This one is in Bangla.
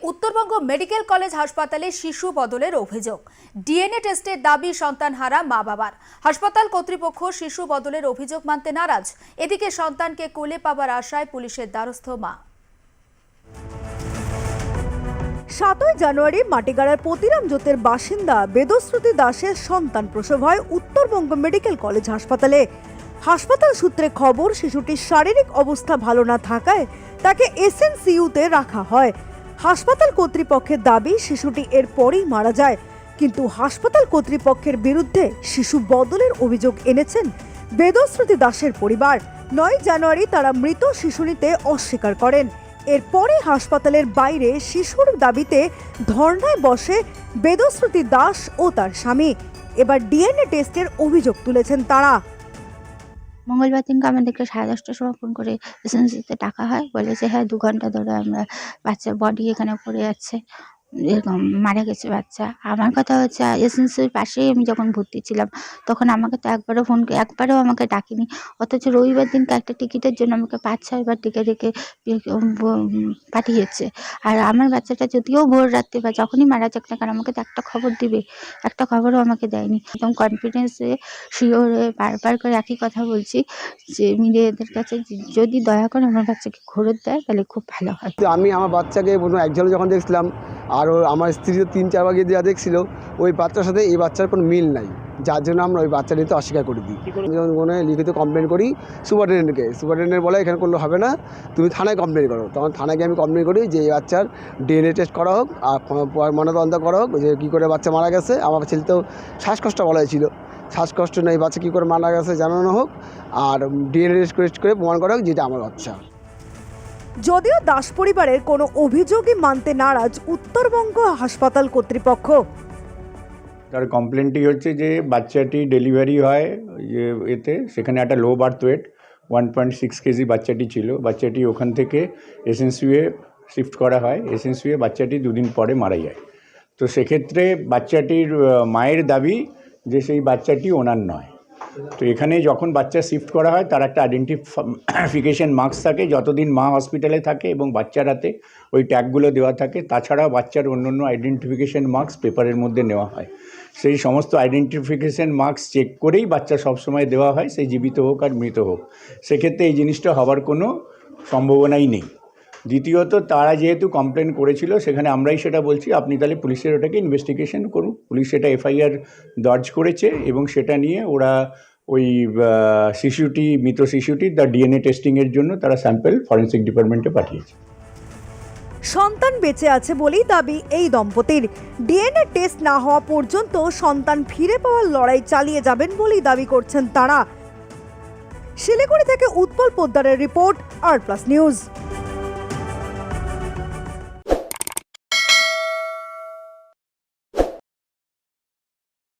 উত্তরবঙ্গ মেডিকেল কলেজ হাসপাতালে শিশু বদলের অভিযোগ। ডিএনএ টেস্টের দাবি সন্তান হারা মা বাবার। হাসপাতাল কর্তৃপক্ষ শিশু বদলের অভিযোগ মানতে নারাজ। এদিকে সন্তানকে কোলে পাবার আশায় পুলিশের দ্বারস্থ মা। সাতই জানুয়ারি মাটিগাড়ার পতিরাম জোতের বাসিন্দা বেদশ্রুতি দাসের সন্তান প্রসব হয় উত্তরবঙ্গ মেডিকেল কলেজ হাসপাতালে। হাসপাতাল সূত্রে খবর, শিশুটির শারীরিক অবস্থা ভালো না থাকায় তাকে এসএনসিইউতে রাখা হয়। হাসপাতাল কর্তৃপক্ষের দাবি, শিশুটি এরপরই মারা যায়। কিন্তু হাসপাতাল কর্তৃপক্ষের বিরুদ্ধে শিশু বদলের অভিযোগ এনেছেন বেদশ্রুতি দাসের পরিবার। নয় জানুয়ারি তারা মৃত শিশু নিতে অস্বীকার করেন। এরপরে হাসপাতালের বাইরে শিশুর দাবিতে ধর্নায় বসে বেদশ্রুতি দাস ও তার স্বামী। এবার ডিএনএ টেস্টের অভিযোগ তুলেছেন তারা। মঙ্গলবার দিনকে আমাদেরকে সাড়ে দশটার সময় ফোন করে এসএনসিতে টাকা হয়। বলে যে হ্যাঁ দু ঘণ্টা ধরে আমরা বাচ্চার বডি এখানে পড়ে যাচ্ছে এরকম মারা গেছে বাচ্চা। আমার কথা হচ্ছে এসএনসির পাশেই আমি যখন ভর্তি ছিলাম, তখন আমাকে তো একবারও ফোন একবারও আমাকে ডাকেনি। অথচ রবিবার দিনকে একটা টিকিটের জন্য আমাকে পাঁচ, ছয়বার ডেকে ডেকে পাঠিয়েছে। আর আমার বাচ্চাটা যদিও ভোর রাত্রে বা যখনই মারা যাক না কেন, আমাকে তো একটা খবর দিবে। একটা খবরও আমাকে দেয়নি। একদম কনফিডেন্সে শিওরে, বারবার করে একই কথা বলছি যে মিডিয়াদের কাছে যদি দয়া করে আমার বাচ্চাকে ঘোরত দেয়, তাহলে খুব ভালো হয়। আমি আমার বাচ্চাকে প্রথম এক ঝলক যখন দেখছিলাম আর আমার স্ত্রী তো তিন চার বাগে যা দেখছিল, ওই বাচ্চার সাথে এই বাচ্চার কোনো মিল নাই। যার জন্য আমরা ওই বাচ্চা নিতে অস্বীকার করে দিই। যখন কোনো লিখিত কমপ্লেন করি সুপারিনটেন্ডেন্টকে সুপারিনটেন্ডেন্ট বলে, এখানে করলে হবে না, তুমি থানায় কমপ্লেন করো। তখন থানায় গিয়ে আমি কমপ্লেন করি যে, এই বাচ্চার ডিএনএ টেস্ট করা হোক, আর ময়নাতদন্ত করা হোক, যে কী করে বাচ্চা মারা গেছে। আমার ছেলে তো শ্বাসকষ্ট বলা হয়েছিল শ্বাসকষ্ট নেই, বাচ্চা কী করে মারা গেছে জানানো হোক, আর ডিএনএ টেস্ট করে প্রমাণ করা হোক যেটা আমার বাচ্চা। যদিও দাস পরিবারের কোনো অভিযোগই মানতে নারাজ উত্তরবঙ্গ হাসপাতাল কর্তৃপক্ষ। তার কমপ্লেনটি হচ্ছে যে বাচ্চাটি ডেলিভারি হয়, যে এতে সেখানে একটা low birth weight one point six K G বাচ্চাটি ছিল। বাচ্চাটি ওখান থেকে এসএনসিউয়ে শিফট করা হয়। এসএনসিউয়ে বাচ্চাটি দুদিন পরে মারা যায়। তো সেক্ষেত্রে বাচ্চাটির মায়ের দাবি যে সেই বাচ্চাটি ওনার নয়। তো এখানে যখন বাচ্চা শিফট করা হয়, তার একটা আইডেন্টিফিকেশন মার্কস থাকে। যতদিন মা হসপিটালে থাকে এবং বাচ্চার হাতে ওই ট্যাগগুলো দেওয়া থাকে, তাছাড়াও বাচ্চার অন্য অন্য আইডেন্টিফিকেশন মার্কস পেপারের মধ্যে নেওয়া হয়। সেই সমস্ত আইডেন্টিফিকেশন মার্কস চেক করেই বাচ্চা সবসময় দেওয়া হয় সেই জীবিত হোক আর মৃত হোক। সেক্ষেত্রে এই জিনিসটা হবার কোনো সম্ভাবনাই নেই। দ্বিতীয়ত, তারা যেহেতু কমপ্লেন করেছিল, সেখানে আমরাই সেটা বলছি, আপনি তাহলে পুলিশের ওটাকে ইনভেস্টিগেশন করুন। পুলিশ সেটা এফআইআর দর্জ করেছে এবং সেটা নিয়ে ওরা ওই শিশুটি, মৃত শিশুটির দ্য ডিএনএ টেস্টিংয়ের জন্য তারা স্যাম্পেল ফরেন্সিক ডিপার্টমেন্টে পাঠিয়েছে। সন্তান বেঁচে আছে বলেই দাবি এই দম্পতির। ডিএনএ টেস্ট না হওয়া পর্যন্ত সন্তান ফিরে পাওয়ার লড়াই চালিয়ে যাবেন বলেই দাবি করছেন তারা। শিলিগুড়ি থেকে উৎপল পোদ্দারের রিপোর্ট আর প্লাস নিউজ